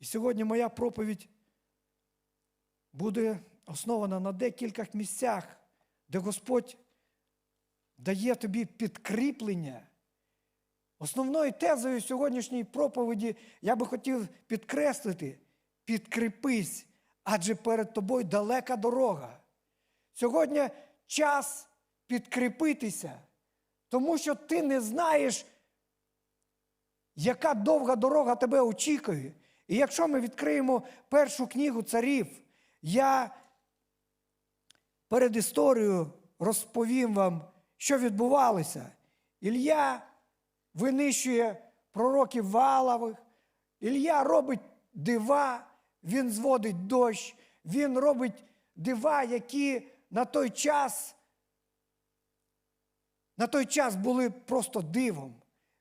І сьогодні моя проповідь буде основана на декількох місцях, де Господь дає тобі підкріплення. Основною тезою сьогоднішньої проповіді я би хотів підкреслити: підкріпись, адже перед тобою далека дорога. Сьогодні час підкріпитися, тому що ти не знаєш, яка довга дорога тебе очікує. І якщо ми відкриємо першу книгу царів, я перед історією розповім вам, що відбувалося. Ілля винищує пророків Валових, Ілля робить дива, він зводить дощ, він робить дива, які на той час, на той час були просто дивом.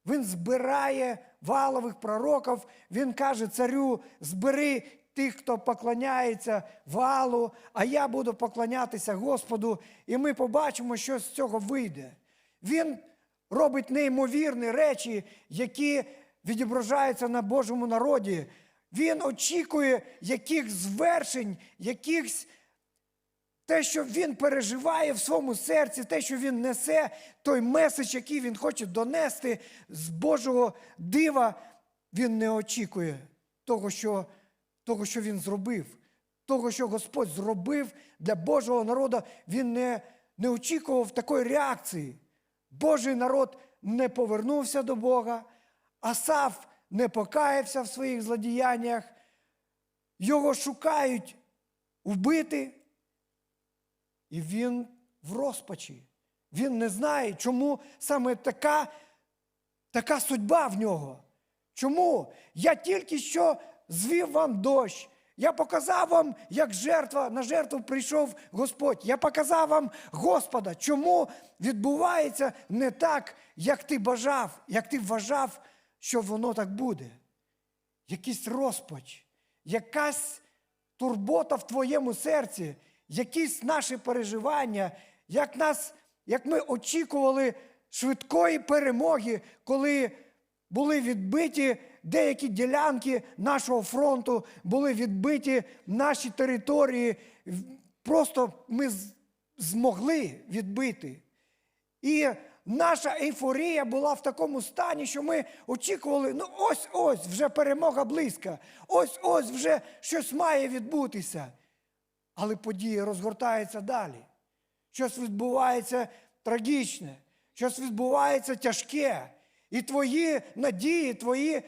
Він збирає валових пророків, він каже царю, збери тих, хто поклоняється валу, а я буду поклонятися Господу, і ми побачимо, що з цього вийде. Він робить неймовірні речі, які відображаються на Божому народі. Він очікує яких звершень, якихось те, що він переживає в своєму серці, те, що він несе, той меседж, який він хоче донести з Божого дива, він не очікує того, що, того, що він зробив. Того, що Господь зробив для Божого народу, він не, не очікував такої реакції. Божий народ не повернувся до Бога, Асав не покаявся в своїх злодіяннях, його шукають вбити. І він в розпачі. Він не знає, чому саме така, така судьба в нього. Чому? Я тільки що звів вам дощ. Я показав вам, як жертва, на жертву прийшов Господь. Я показав вам Господа. Чому відбувається не так, як ти бажав, як ти вважав, що воно так буде? Якийсь розпач, якась турбота в твоєму серці, якісь наші переживання, як, нас, як ми очікували швидкої перемоги, коли були відбиті деякі ділянки нашого фронту, були відбиті наші території. Просто ми змогли відбити. І наша ейфорія була в такому стані, що ми очікували, ну ось ось вже перемога близька, ось ось вже щось має відбутися. Але події розгортаються далі. Щось відбувається трагічне, щось відбувається тяжке. І твої надії, твої,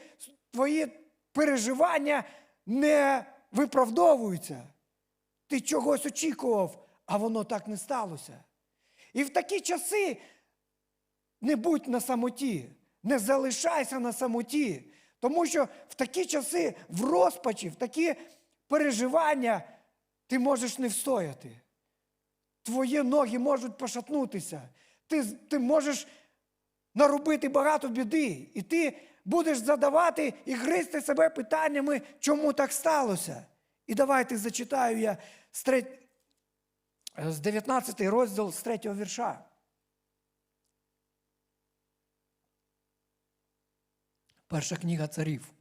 твої переживання не виправдовуються. Ти чогось очікував, а воно так не сталося. І в такі часи не будь на самоті, не залишайся на самоті. Тому що в такі часи, в розпачі, в такі переживання ти можеш не встояти. Твої ноги можуть пошатнутися. Ти, ти можеш наробити багато біди. І ти будеш задавати і гризти себе питаннями, чому так сталося. І давайте зачитаю я з, треть... з 19 розділ з 3 вірша. Перша книга царів.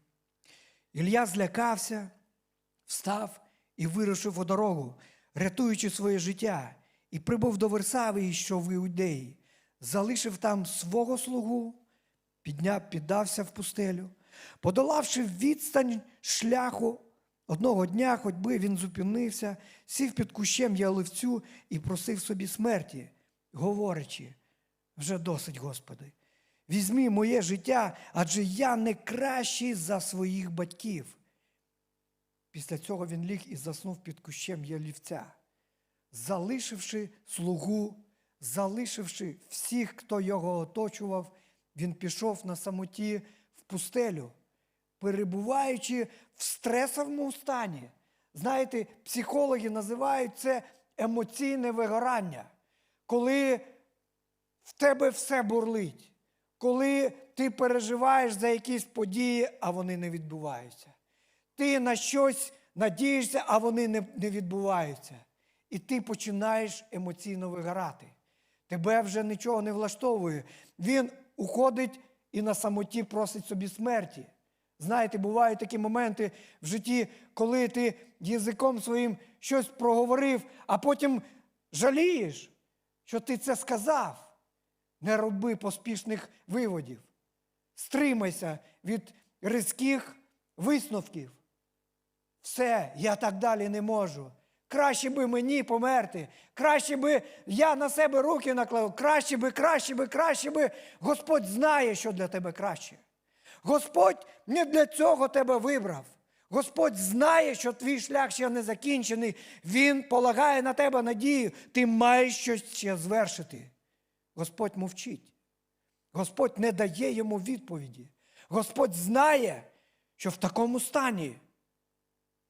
Ілля злякався, встав і вирушив у дорогу, рятуючи своє життя, і прибув до Версави, і йшов в Іудеї, залишив там свого слугу, підняв, піддався в пустелю. Подолавши відстань шляху, одного дня ходьби він зупинився, сів під кущем яливцю і просив собі смерті, говорячи, вже досить, Господи. Візьми моє життя, адже я не кращий за своїх батьків. Після цього він ліг і заснув під кущем ялівця, залишивши слугу, залишивши всіх, хто його оточував, він пішов на самоті в пустелю, перебуваючи в стресовому стані. Знаєте, психологи називають це емоційне вигорання, коли в тебе все бурлить, коли ти переживаєш за якісь події, а вони не відбуваються. Ти на щось надієшся, а вони не, не відбуваються. І ти починаєш емоційно вигорати. Тебе вже нічого не влаштовує. Він уходить і на самоті просить собі смерті. Знаєте, бувають такі моменти в житті, коли ти язиком своїм щось проговорив, а потім жалієш, що ти це сказав. Не роби поспішних виводів. Стримайся від різких висновків. Все, я так далі не можу. Краще би мені померти, краще би я на себе руки наклав, краще би, краще би, краще би. Господь знає, що для тебе краще. Господь не для цього тебе вибрав. Господь знає, що твій шлях ще не закінчений. Він полагає на тебе надію. Ти маєш щось ще звершити. Господь мовчить. Господь не дає йому відповіді. Господь знає, що в такому стані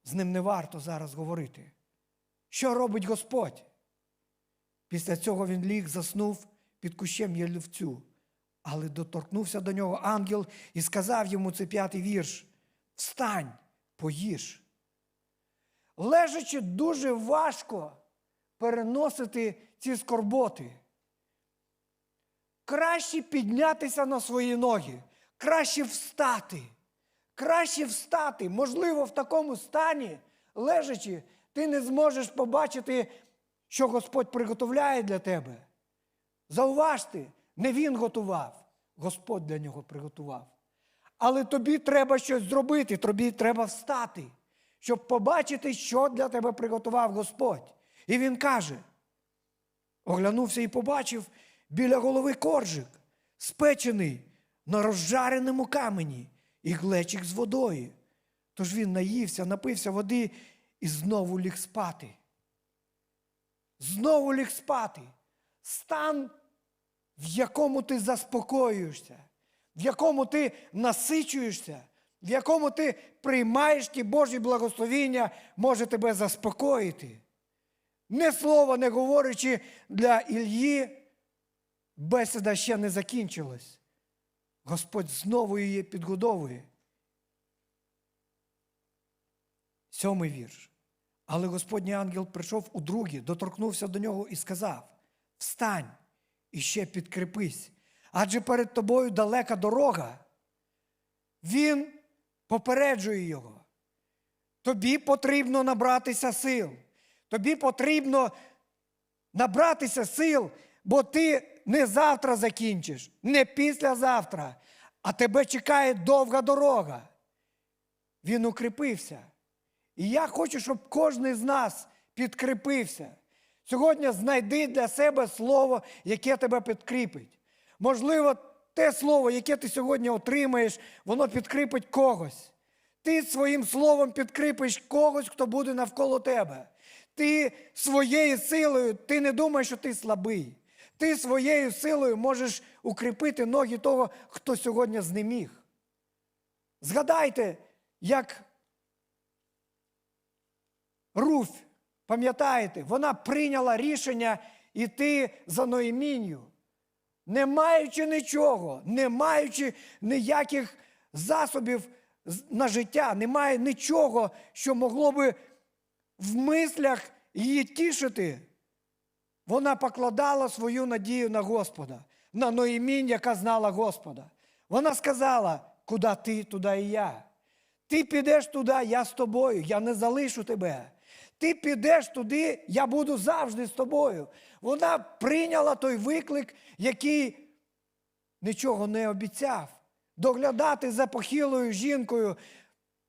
з ним не варто зараз говорити. Що робить Господь? Після цього він ліг, заснув під кущем ялівцю, але доторкнувся до нього ангел і сказав йому це п'ятий вірш: Встань, поїж. Лежачи дуже важко переносити ці скорботи. Краще піднятися на свої ноги, краще встати. Краще встати. Можливо, в такому стані, лежачи, ти не зможеш побачити, що Господь приготовляє для тебе. Зауважте, не Він готував, Господь для нього приготував. Але тобі треба щось зробити, тобі треба встати, щоб побачити, що для тебе приготував Господь. І він каже: оглянувся і побачив біля голови коржик, спечений на розжареному камені і глечик з водою. Тож він наївся, напився води і знову ліг спати. Знову ліг спати. Стан, в якому ти заспокоюєшся, в якому ти насичуєшся, в якому ти приймаєш ті Божі благословіння, може тебе заспокоїти. Не слова не говорячи для Ільї, бесіда ще не закінчилась. Господь знову її підгодовує. Сьомий вірш. Але Господній ангел прийшов у другі, доторкнувся до нього і сказав: Встань і ще підкрепись, адже перед тобою далека дорога. Він попереджує його. Тобі потрібно набратися сил. Тобі потрібно набратися сил, бо ти не завтра закінчиш, не післязавтра, а тебе чекає довга дорога. Він укріпився. І я хочу, щоб кожен з нас підкріпився. Сьогодні знайди для себе слово, яке тебе підкріпить. Можливо, те слово, яке ти сьогодні отримаєш, воно підкріпить когось. Ти своїм словом підкріпиш когось, хто буде навколо тебе. Ти своєю силою, ти не думаєш, що ти слабий. Ти своєю силою можеш укріпити ноги того, хто сьогодні знеміг. Згадайте, як Руф, пам'ятаєте, вона прийняла рішення йти за Ноємінню, не маючи нічого, не маючи ніяких засобів на життя, немає нічого, що могло би в мислях її тішити. Вона покладала свою надію на Господа, на Ноємінь, яка знала Господа. Вона сказала, куди ти, туди і я. Ти підеш туди, я з тобою, я не залишу тебе. Ти підеш туди, я буду завжди з тобою. Вона прийняла той виклик, який нічого не обіцяв. Доглядати за похилою жінкою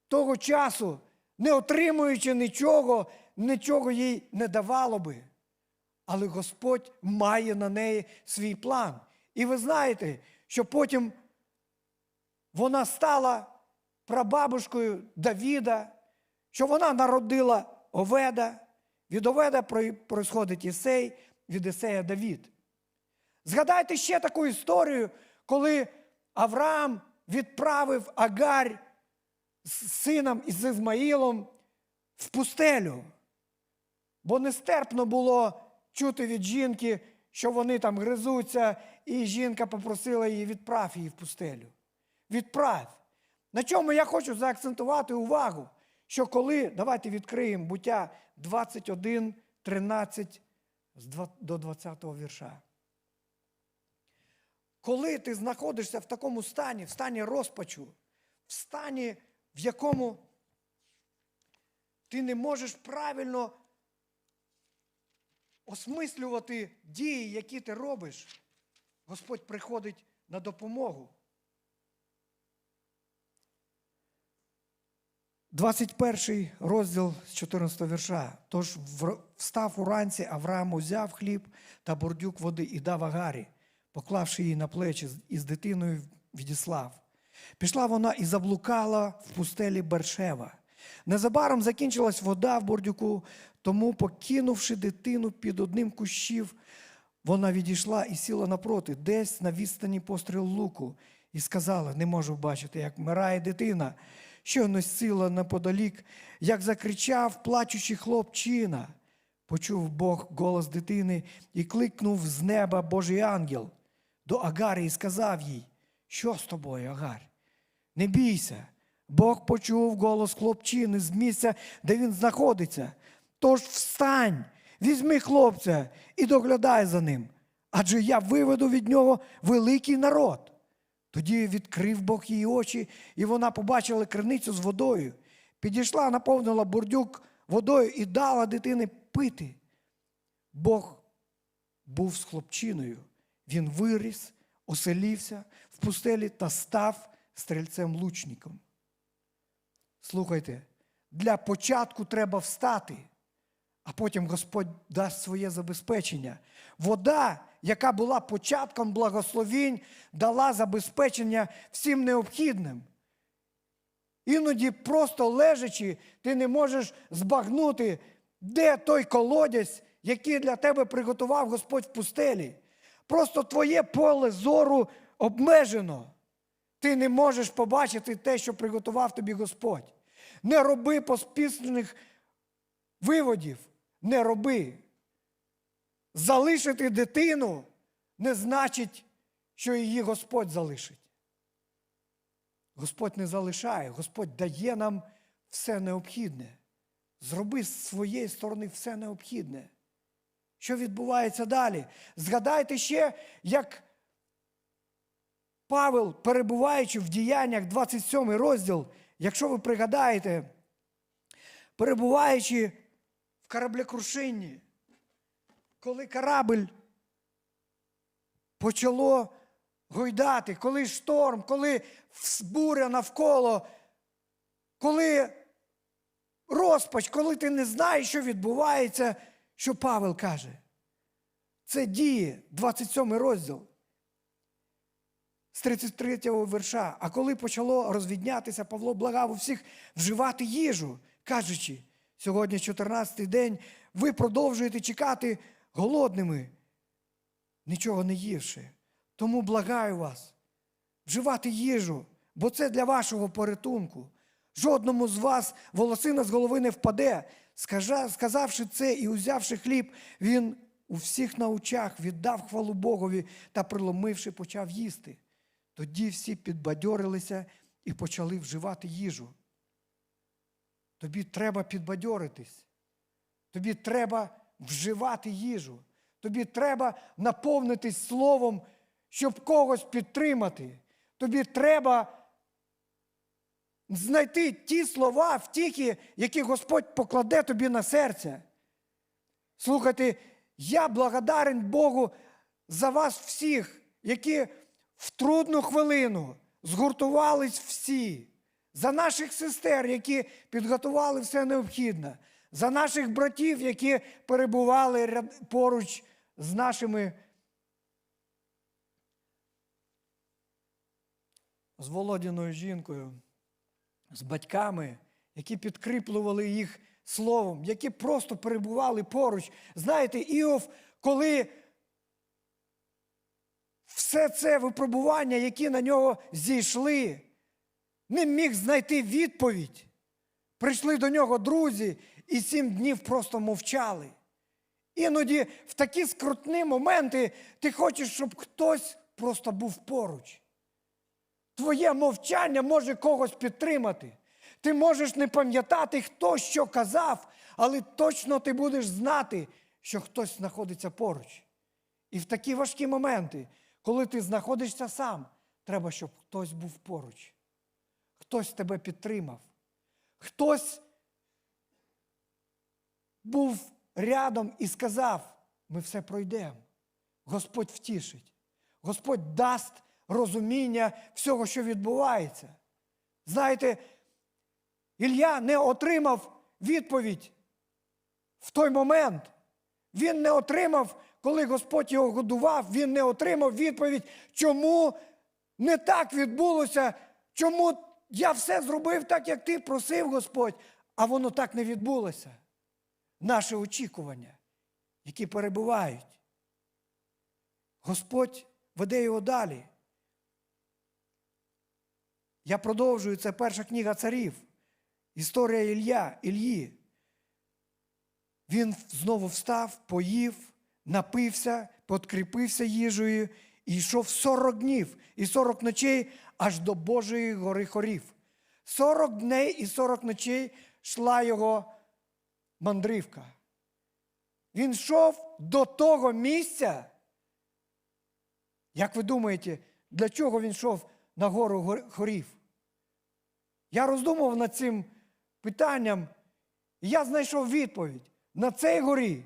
того часу, не отримуючи нічого, нічого їй не давало би. Але Господь має на неї свій план. І ви знаєте, що потім вона стала прабабушкою Давіда, що вона народила Оведа. Від Оведа происходить Ісей, від Ісея Давід. Згадайте ще таку історію, коли Авраам відправив Агарь з сином із Ізмаїлом в пустелю. Бо нестерпно було чути від жінки, що вони там гризуться, і жінка попросила її відправ її в пустелю. Відправ. На чому я хочу заакцентувати увагу, що коли, давайте відкриємо буття 21, 13 до 20 вірша. Коли ти знаходишся в такому стані, в стані розпачу, в стані, в якому ти не можеш правильно осмислювати дії, які ти робиш, Господь приходить на допомогу. 21 розділ з 14 вірша. Тож встав уранці, Авраам узяв хліб та бурдюк води і дав Агарі, поклавши її на плечі і з дитиною відіслав. Пішла вона і заблукала в пустелі Бершева. Незабаром закінчилась вода в бурдюку, тому, покинувши дитину під одним кущів, вона відійшла і сіла напроти, десь на відстані постріл луку, і сказала: Не можу бачити, як вмирає дитина. Щойно сіла неподалік, як закричав плачучий хлопчина. Почув Бог голос дитини і кликнув з неба Божий ангел до Агарі і сказав їй: Що з тобою, Агар? Не бійся. Бог почув голос хлопчини з місця, де він знаходиться. Тож встань, візьми хлопця і доглядай за ним, адже я виведу від нього великий народ. Тоді відкрив Бог її очі, і вона побачила криницю з водою. Підійшла, наповнила бурдюк водою і дала дитини пити. Бог був з хлопчиною. Він виріс, оселівся в пустелі та став стрільцем-лучником. Слухайте, для початку треба встати, а потім Господь дасть своє забезпечення. Вода, яка була початком благословінь, дала забезпечення всім необхідним. Іноді, просто лежачи, ти не можеш збагнути, де той колодязь, який для тебе приготував Господь в пустелі. Просто твоє поле зору обмежено. Ти не можеш побачити те, що приготував тобі Господь. Не роби поспішних виводів, не роби. Залишити дитину не значить, що її Господь залишить. Господь не залишає, Господь дає нам все необхідне. Зроби з своєї сторони все необхідне. Що відбувається далі? Згадайте ще, як Павел, перебуваючи в діяннях 27 розділ, якщо ви пригадаєте, перебуваючи в кораблекрушинні, коли корабль почало гойдати, коли шторм, коли буря навколо, коли розпач, коли ти не знаєш, що відбувається, що Павел каже. Це діє, 27 розділ з 33 го верша. А коли почало розвіднятися, Павло благав у всіх вживати їжу, кажучи, сьогодні 14-й день, ви продовжуєте чекати голодними, нічого не ївши. Тому благаю вас, вживати їжу, бо це для вашого порятунку. Жодному з вас волосина з голови не впаде. Сказавши це і узявши хліб, він у всіх на очах віддав хвалу Богові та, приломивши, почав їсти. Тоді всі підбадьорилися і почали вживати їжу. Тобі треба підбадьоритись. Тобі треба вживати їжу. Тобі треба наповнитись словом, щоб когось підтримати. Тобі треба знайти ті слова втіхи, які Господь покладе тобі на серце. Слухайте, я благодарен Богу за вас всіх, які в трудну хвилину згуртувались всі, за наших сестер, які підготували все необхідне, за наших братів, які перебували поруч з нашими з Володіною жінкою, з батьками, які підкріплювали їх словом, які просто перебували поруч. Знаєте, Іов, коли все це випробування, які на нього зійшли, не міг знайти відповідь. Прийшли до нього друзі і сім днів просто мовчали. Іноді в такі скрутні моменти ти хочеш, щоб хтось просто був поруч. Твоє мовчання може когось підтримати. Ти можеш не пам'ятати, хто що казав, але точно ти будеш знати, що хтось знаходиться поруч. І в такі важкі моменти, коли ти знаходишся сам, треба, щоб хтось був поруч. Хтось тебе підтримав, хтось був рядом і сказав: ми все пройдемо. Господь втішить, Господь дасть розуміння всього, що відбувається. Знаєте, Ілля не отримав відповідь в той момент. Він не отримав, коли Господь його годував, він не отримав відповідь, чому не так відбулося, чому я все зробив так, як ти просив, Господь, а воно так не відбулося. Наше очікування, які перебувають. Господь веде його далі. Я продовжую, це перша книга царів. Історія Ілля, Ільї. Він знову встав, поїв, напився, подкріпився їжею і йшов 40 днів і 40 ночей аж до Божої гори хорів. 40 дней і 40 ночей йшла його мандрівка. Він йшов до того місця. Як ви думаєте, для чого він йшов на гору хорів? Я роздумував над цим питанням, і я знайшов відповідь. На цій горі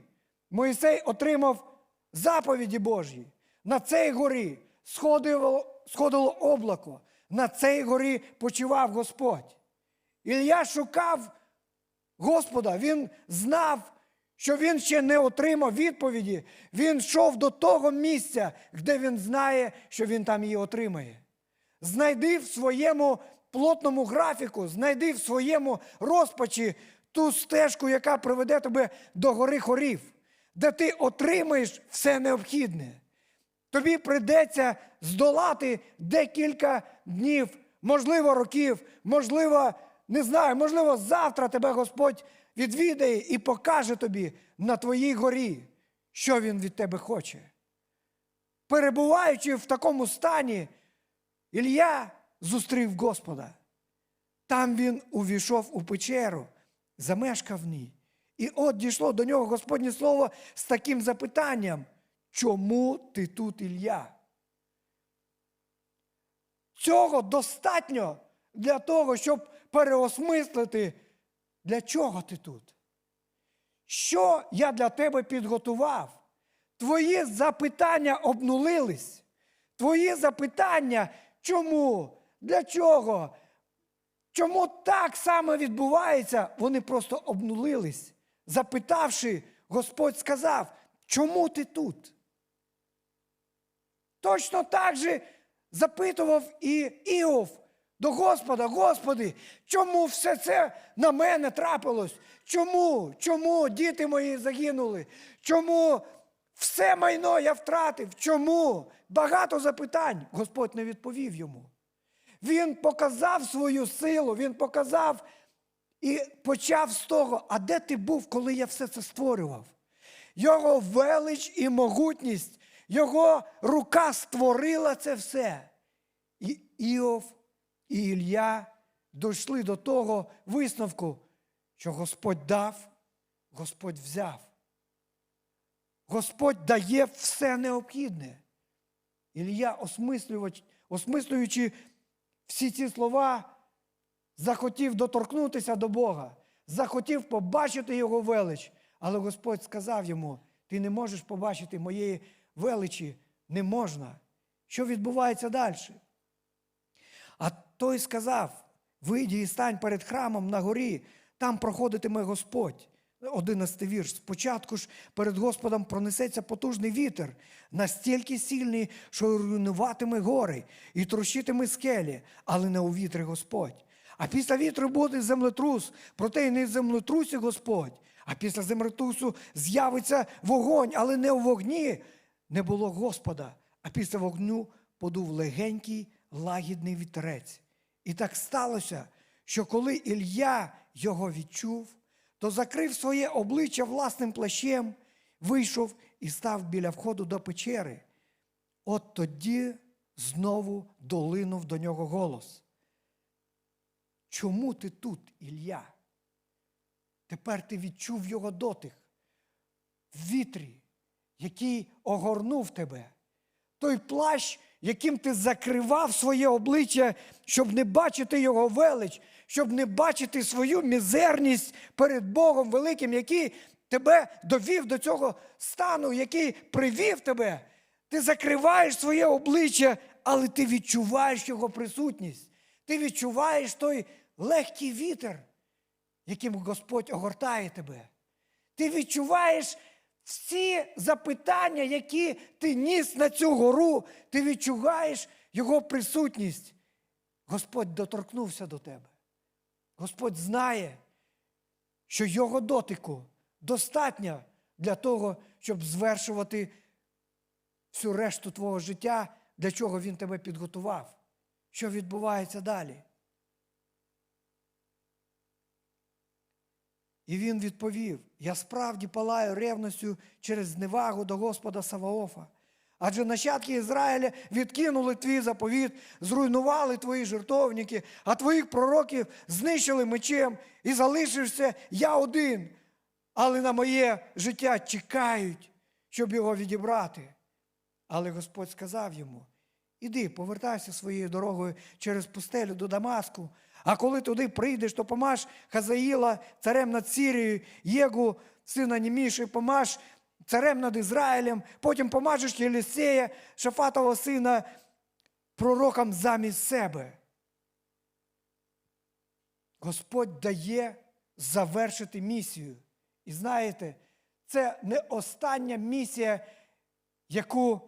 Моїсей отримав заповіді Божі. На цій горі сходило, сходило облако. На цій горі почував Господь. Ілля шукав Господа, він знав, що він ще не отримав відповіді. Він йшов до того місця, де він знає, що він там її отримає. Знайди в своєму плотному графіку, знайди в своєму розпачі ту стежку, яка приведе тебе до гори хорів, де ти отримаєш все необхідне. Тобі прийдеться здолати декілька днів, можливо, років, можливо, не знаю, можливо, завтра тебе Господь відвідає і покаже тобі на твоїй горі, що Він від тебе хоче. Перебуваючи в такому стані, Ілля зустрів Господа. Там він увійшов у печеру, замешкав в ній. І от дійшло до нього Господнє Слово з таким запитанням: чому ти тут, Ілля? Цього достатньо для того, щоб переосмислити, для чого ти тут? Що я для тебе підготував? Твої запитання обнулились. Твої запитання, чому? Для чого? Чому так само відбувається? Вони просто обнулились. Запитавши, Господь сказав, чому ти тут? Точно так же запитував і Іов до Господа, Господи, чому все це на мене трапилось? Чому? Чому діти мої загинули? Чому все майно я втратив? Чому? Багато запитань. Господь не відповів йому. Він показав свою силу, він показав і почав з того, а де ти був, коли я все це створював? Його велич і могутність, його рука створила це все. І Іов і Ілля дійшли до того висновку, що Господь дав, Господь взяв. Господь дає все необхідне. Ілля, осмислюючи всі ці слова, захотів доторкнутися до Бога, захотів побачити Його велич. Але Господь сказав йому: ти не можеш побачити моєї величі, не можна. Що відбувається далі? А той сказав: вийди і стань перед храмом на горі, там проходитиме Господь. Одинадцятий вірш. Спочатку ж перед Господом пронесеться потужний вітер, настільки сильний, що руйнуватиме гори і трощитиме скелі, але не у вітрі Господь. А після вітру буде землетрус, проте й не в землетрусі Господь. А після землетрусу з'явиться вогонь, але не у вогні не було Господа. А після вогню подув легенький лагідний вітерець. І так сталося, що коли Ілля його відчув, то закрив своє обличчя власним плащем, вийшов і став біля входу до печери. От тоді знову долинув до нього голос. Чому ти тут, Ілля? Тепер ти відчув його дотих в вітрі, який огорнув тебе. Той плащ, яким ти закривав своє обличчя, щоб не бачити його велич, щоб не бачити свою мізерність перед Богом великим, який тебе довів до цього стану, який привів тебе. Ти закриваєш своє обличчя, але ти відчуваєш його присутність. Ти відчуваєш той легкий вітер, яким Господь огортає тебе. Ти відчуваєш всі запитання, які ти ніс на цю гору, ти відчуваєш Його присутність. Господь доторкнувся до тебе. Господь знає, що Його дотику достатньо для того, щоб звершувати всю решту твого життя, для чого Він тебе підготував. Що відбувається далі? І він відповів: Я справді палаю ревністю через зневагу до Господа Саваофа. Адже нащадки Ізраїля відкинули твій заповіт, зруйнували твої жертовники, а твоїх пророків знищили мечем, і залишився я один. Але на моє життя чекають, щоб його відібрати. Але Господь сказав йому: Іди, повертайся своєю дорогою через пустелю до Дамаску. А коли туди прийдеш, то помаш Хазаїла царем над Сірією, Єгу, сина Німіші, помаш царем над Ізраїлем, потім помажеш Єлісея, Шафатова сина, пророком замість себе. Господь дає завершити місію. І знаєте, це не остання місія, яку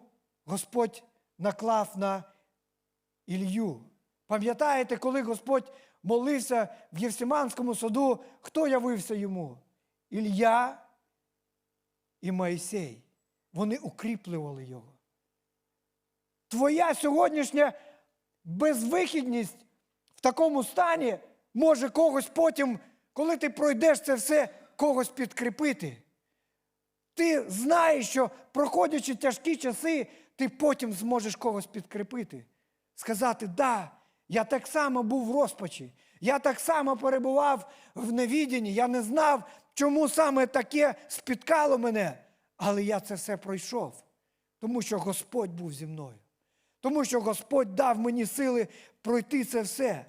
Господь наклав на Ілью. Пам'ятаєте, коли Господь молився в Євсиманському саду, хто явився йому? Ілля і Моїсей. Вони укріплювали його. Твоя сьогоднішня безвихідність в такому стані може когось потім, коли ти пройдеш це все, когось підкріпити. Ти знаєш, що проходячи тяжкі часи, ти потім зможеш когось підкріпити. Сказати, да, я так само був в розпачі, я так само перебував в невідінні, я не знав, чому саме таке спіткало мене. Але я це все пройшов, тому що Господь був зі мною. Тому що Господь дав мені сили пройти це все.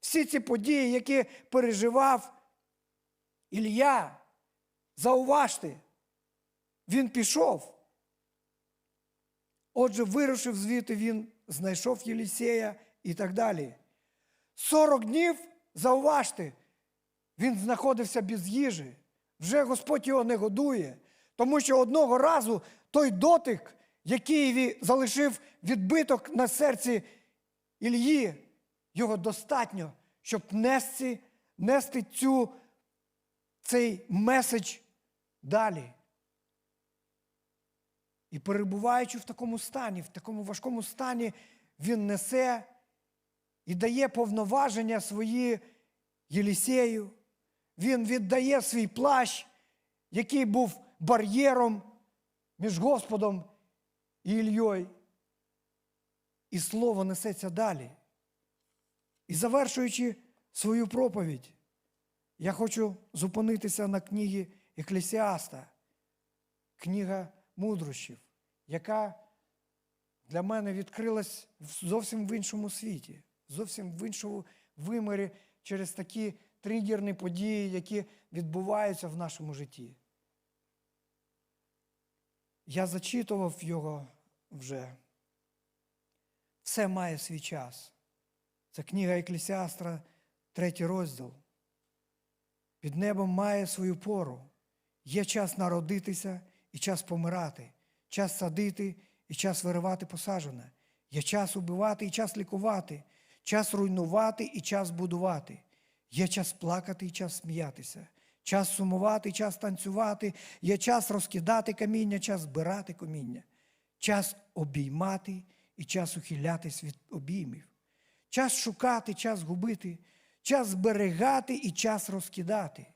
Всі ці події, які переживав Ілля, зауважте, він пішов. Отже, вирушив звідти він, знайшов Єлісея і так далі. 40 днів, зауважте, він знаходився без їжі. Вже Господь його не годує, тому що одного разу той дотик, який залишив відбиток на серці Ільї, його достатньо, щоб нести, нести цю, цей меседж далі. І перебуваючи в такому стані, в такому важкому стані, він несе і дає повноваження свої Єлісею. Він віддає свій плащ, який був бар'єром між Господом і Ільйою. І слово несеться далі. І завершуючи свою проповідь, я хочу зупинитися на книгі Еклесіаста, книга мудрощів, яка для мене відкрилась зовсім в іншому світі, зовсім в іншому вимірі через такі тригерні події, які відбуваються в нашому житті. Я зачитував його вже. Все має свій час. Це книга Еклесіастра, третій розділ. Під небом має свою пору. Є час народитися і час помирати, час садити і час виривати посаджене. Є час убивати і час лікувати, час руйнувати і час будувати. Є час плакати і час сміятися, час сумувати час танцювати, є час розкидати каміння, час збирати каміння, час обіймати і час ухилятись від обіймів, час шукати, час губити, час зберегати і час розкидати.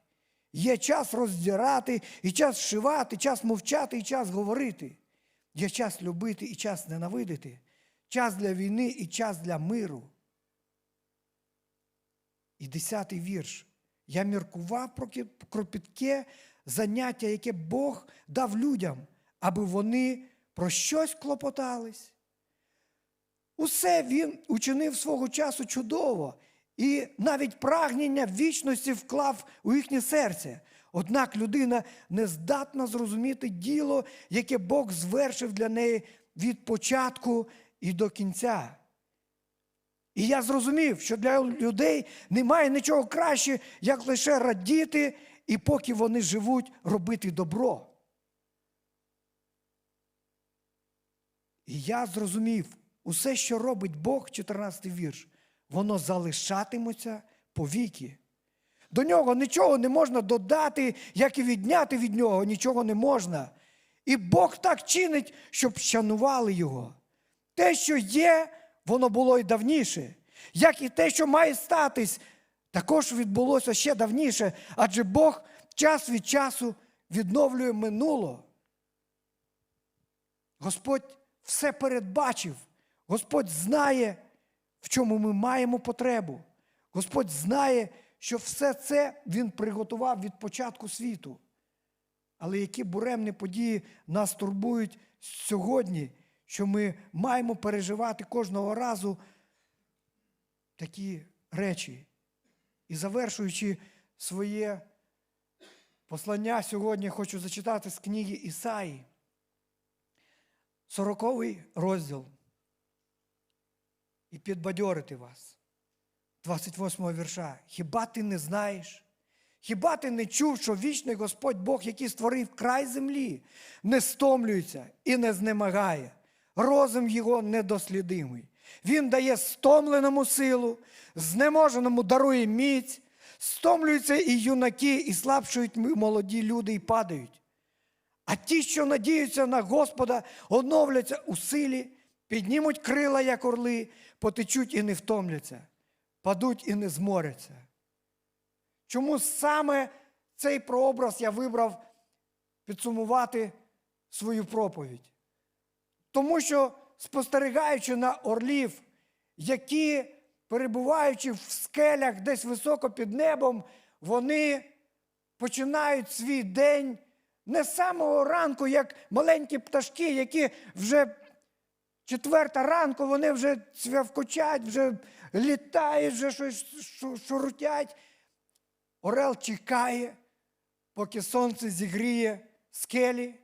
Є час роздирати, і час шивати, час мовчати, і час говорити. Є час любити і час ненавидити, час для війни і час для миру. І десятий вірш. Я міркував про кропітке заняття, яке Бог дав людям, аби вони про щось клопотались. Усе він учинив свого часу чудово, і навіть прагнення вічності вклав у їхнє серце. Однак людина не здатна зрозуміти діло, яке Бог звершив для неї від початку і до кінця. І я зрозумів, що для людей немає нічого краще, як лише радіти, і поки вони живуть, робити добро. І я зрозумів, усе, що робить Бог, 14 вірш, воно залишатиметься повіки. До нього нічого не можна додати, як і відняти від нього, нічого не можна. І Бог так чинить, щоб шанували його. Те, що є, воно було й давніше. Як і те, що має статись, також відбулося ще давніше, адже Бог час від часу відновлює минуло. Господь все передбачив. Господь знає, в чому ми маємо потребу. Господь знає, що все це Він приготував від початку світу. Але які буремні події нас турбують сьогодні, що ми маємо переживати кожного разу такі речі. І завершуючи своє послання сьогодні, хочу зачитати з книги Ісаї. Сороковий розділ і підбадьорити вас. 28 вірша. Хіба ти не знаєш? Хіба ти не чув, що вічний Господь Бог, який створив край землі, не стомлюється і не знемагає, розум його недослідимий. Він дає стомленому силу, знеможеному дарує міць, стомлюються і юнаки, і слабшують молоді люди, і падають. А ті, що надіються на Господа, оновляться у силі, піднімуть крила, як орли, потечуть і не втомляться, падуть і не зморяться. Чому саме цей прообраз я вибрав підсумувати свою проповідь? Тому що, спостерігаючи на орлів, які, перебуваючи в скелях десь високо під небом, вони починають свій день не з самого ранку, як маленькі пташки, які вже четверта ранку, вони вже цвявкочать, вже літають, вже щось шу- шурутять. Орел чекає, поки сонце зігріє скелі,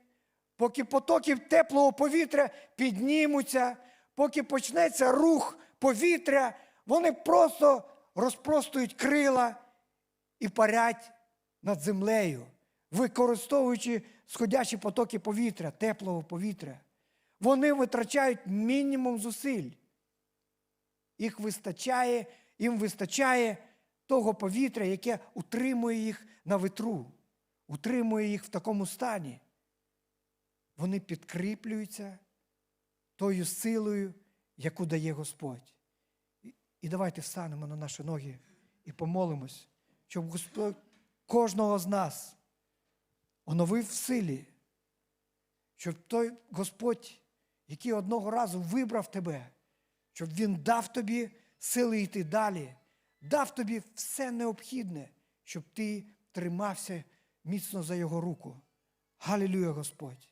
поки потоки теплого повітря піднімуться, поки почнеться рух повітря, вони просто розпростують крила і парять над землею, використовуючи сходячі потоки повітря, теплого повітря. Вони витрачають мінімум зусиль. Їх вистачає, їм вистачає того повітря, яке утримує їх на витру, утримує їх в такому стані. Вони підкріплюються тою силою, яку дає Господь. І, давайте встанемо на наші ноги і помолимось, щоб Господь кожного з нас оновив в силі, щоб той Господь, який одного разу вибрав тебе, щоб Він дав тобі сили йти далі, дав тобі все необхідне, щоб ти тримався міцно за Його руку. Галілюя, Господь!